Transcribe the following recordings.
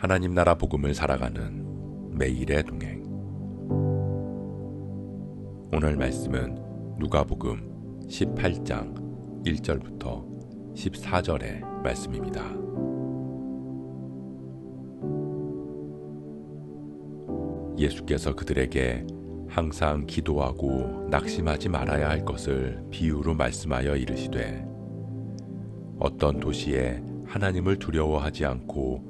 하나님 나라 복음을 살아가는 매일의 동행. 오늘 말씀은 누가복음 18장 1절부터 14절의 말씀입니다. 예수께서 그들에게 항상 기도하고 낙심하지 말아야 할 것을 비유로 말씀하여 이르시되 어떤 도시에 하나님을 두려워하지 않고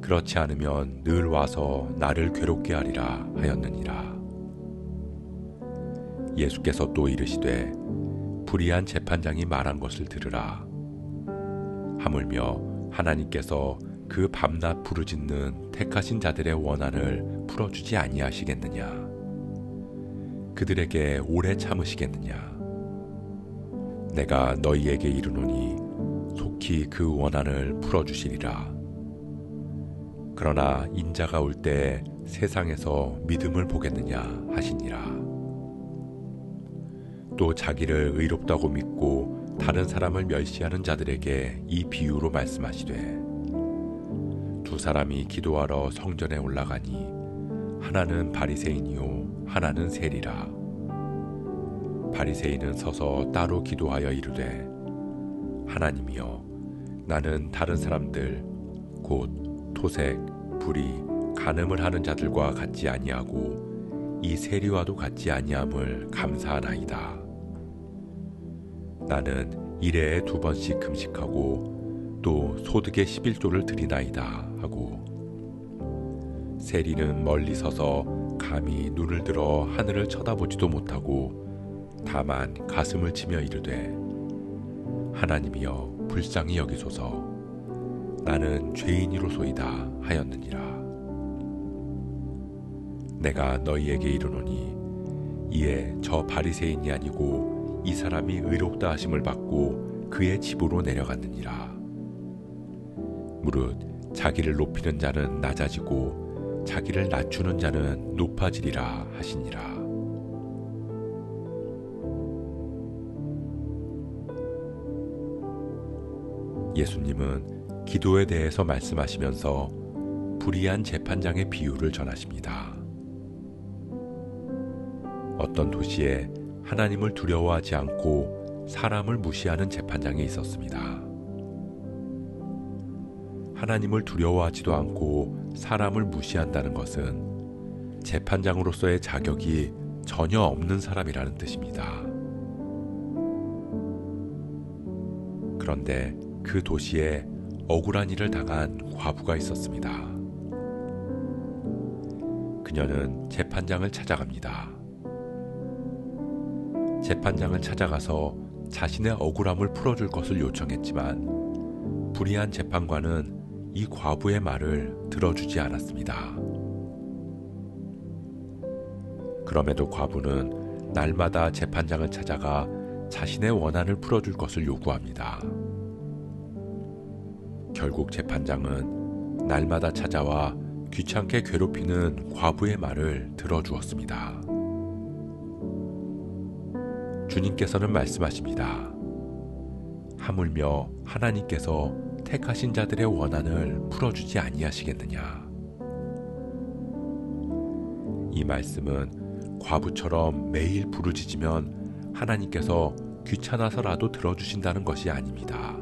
그렇지 않으면 늘 와서 나를 괴롭게 하리라 하였느니라. 예수께서 또 이르시되 불의한 재판장이 말한 것을 들으라. 하물며 하나님께서 그 밤낮 부르짖는 택하신 자들의 원한을 풀어주지 아니하시겠느냐? 그들에게 오래 참으시겠느냐? 내가 너희에게 이르노니 속히 그 원한을 풀어주시리라. 그러나 인자가 올 때 세상에서 믿음을 보겠느냐 하시니라. 또 자기를 의롭다고 믿고 다른 사람을 멸시하는 자들에게 이 비유로 말씀하시되 두 사람이 기도하러 성전에 올라가니 하나는 바리새인이요 하나는 세리라 바리새인은 서서 따로 기도하여 이르되 하나님이여 나는 다른 사람들 곧 토색 불이 간음을 하는 자들과 같지 아니하고 이 세리와도 같지 아니함을 감사하나이다. 나는 일해에 두 번씩 금식하고 또 소득의 11조를 드리나이다 하고 세리는 멀리 서서 감히 눈을 들어 하늘을 쳐다보지도 못하고 다만 가슴을 치며 이르되 하나님이여 불쌍히 여기소서 나는 죄인이로소이다 하였느니라. 내가 너희에게 이르노니 이에 저 바리새인이 아니고 이 사람이 의롭다 하심을 받고 그의 집으로 내려갔느니라. 무릇 자기를 높이는 자는 낮아지고 자기를 낮추는 자는 높아지리라 하시니라. 예수님은 기도에 대해서 말씀하시면서 불의한 재판장의 비유를 전하십니다. 어떤 도시에 하나님을 두려워하지 않고 사람을 무시하는 재판장이 있었습니다. 하나님을 두려워하지도 않고 사람을 무시한다는 것은 재판장으로서의 자격이 전혀 없는 사람이라는 뜻입니다. 그런데 그 도시에 억울한 일을 당한 과부가 있었습니다. 그녀는 재판장을 찾아갑니다. 재판장을 찾아가서 자신의 억울함을 풀어줄 것을 요청했지만 불의한 재판관은 이 과부의 말을 들어주지 않았습니다. 그럼에도 과부는 날마다 재판장을 찾아가 자신의 원한을 풀어줄 것을 요구합니다. 결국 재판장은 날마다 찾아와 귀찮게 괴롭히는 과부의 말을 들어주었습니다. 주님께서는 말씀하십니다. 하물며 하나님께서 택하신 자들의 원한을 풀어주지 아니하시겠느냐. 이 말씀은 과부처럼 매일 부르짖으면 하나님께서 귀찮아서라도 들어주신다는 것이 아닙니다.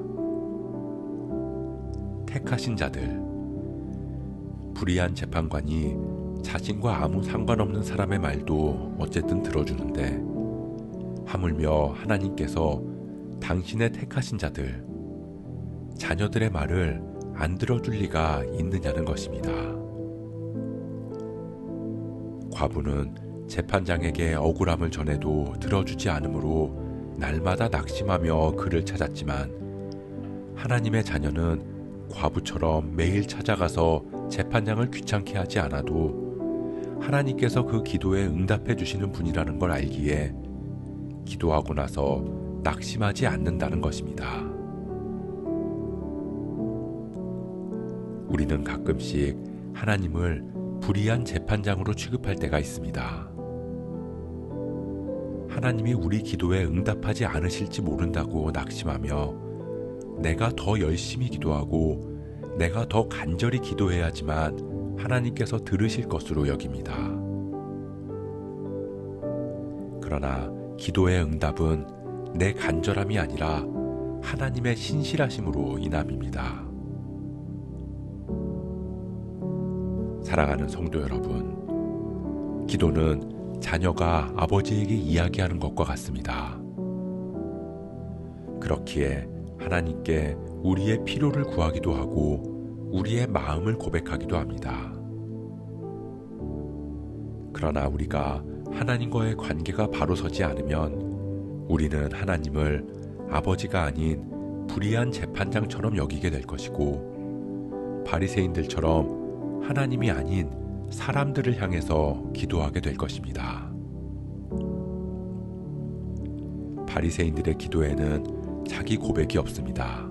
택하신 자들, 불의한 재판관이 자신과 아무 상관없는 사람의 말도 어쨌든 들어주는데 하물며 하나님께서 당신의 택하신 자들, 자녀들의 말을 안 들어줄 리가 있느냐는 것입니다. 과부는 재판장에게 억울함을 전해도 들어주지 않으므로 날마다 낙심하며 그를 찾았지만 하나님의 자녀는 과부처럼 매일 찾아가서 재판장을 귀찮게 하지 않아도 하나님께서 그 기도에 응답해 주시는 분이라는 걸 알기에 기도하고 나서 낙심하지 않는다는 것입니다. 우리는 가끔씩 하나님을 불의한 재판장으로 취급할 때가 있습니다. 하나님이 우리 기도에 응답하지 않으실지 모른다고 낙심하며 내가 더 열심히 기도하고 내가 더 간절히 기도해야지만 하나님께서 들으실 것으로 여깁니다. 그러나 기도의 응답은 내 간절함이 아니라 하나님의 신실하심으로 인함입니다. 사랑하는 성도 여러분, 기도는 자녀가 아버지에게 이야기하는 것과 같습니다. 그렇기에 하나님께 우리의 필요를 구하기도 하고 우리의 마음을 고백하기도 합니다. 그러나 우리가 하나님과의 관계가 바로 서지 않으면 우리는 하나님을 아버지가 아닌 불의한 재판장처럼 여기게 될 것이고 바리새인들처럼 하나님이 아닌 사람들을 향해서 기도하게 될 것입니다. 바리새인들의 기도에는 자기 고백이 없습니다.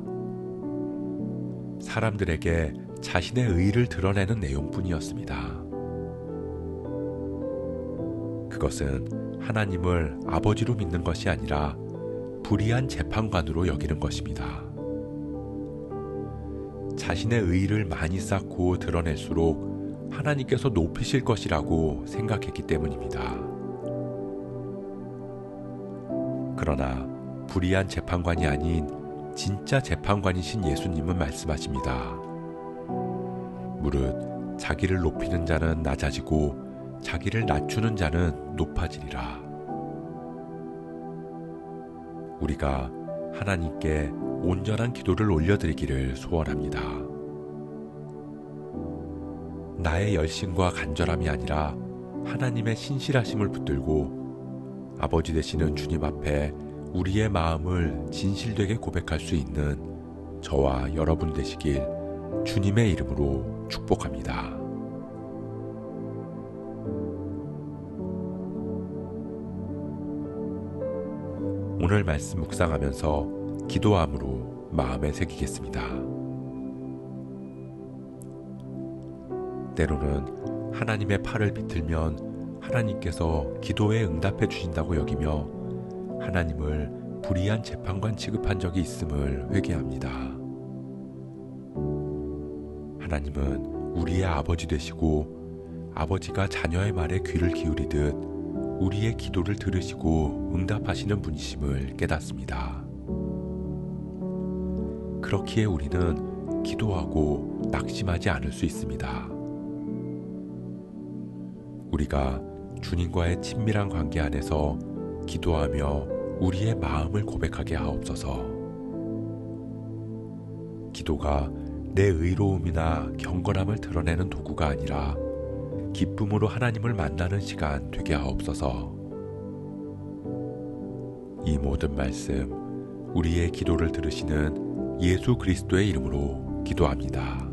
사람들에게 자신의 의를 드러내는 내용뿐이었습니다. 그것은 하나님을 아버지로 믿는 것이 아니라 불의한 재판관으로 여기는 것입니다. 자신의 의를 많이 쌓고 드러낼수록 하나님께서 높이실 것이라고 생각했기 때문입니다. 그러나 불의한 재판관이 아닌 진짜 재판관이신 예수님은 말씀하십니다. 무릇 자기를 높이는 자는 낮아지고 자기를 낮추는 자는 높아지리라. 우리가 하나님께 온전한 기도를 올려드리기를 소원합니다. 나의 열심과 간절함이 아니라 하나님의 신실하심을 붙들고 아버지 되시는 주님 앞에 우리의 마음을 진실되게 고백할 수 있는 저와 여러분 되시길 주님의 이름으로 축복합니다. 오늘 말씀 묵상하면서 기도함으로 마음에 새기겠습니다. 때로는 하나님의 팔을 비틀면 하나님께서 기도에 응답해 주신다고 여기며 하나님을 불의한 재판관 취급한 적이 있음을 회개합니다. 하나님은 우리의 아버지 되시고 아버지가 자녀의 말에 귀를 기울이듯 우리의 기도를 들으시고 응답하시는 분이심을 깨닫습니다. 그렇기에 우리는 기도하고 낙심하지 않을 수 있습니다. 우리가 주님과의 친밀한 관계 안에서 기도하며 우리의 마음을 고백하게 하옵소서. 기도가 내 의로움이나 경건함을 드러내는 도구가 아니라 기쁨으로 하나님을 만나는 시간 되게 하옵소서. 이 모든 말씀, 우리의 기도를 들으시는 예수 그리스도의 이름으로 기도합니다.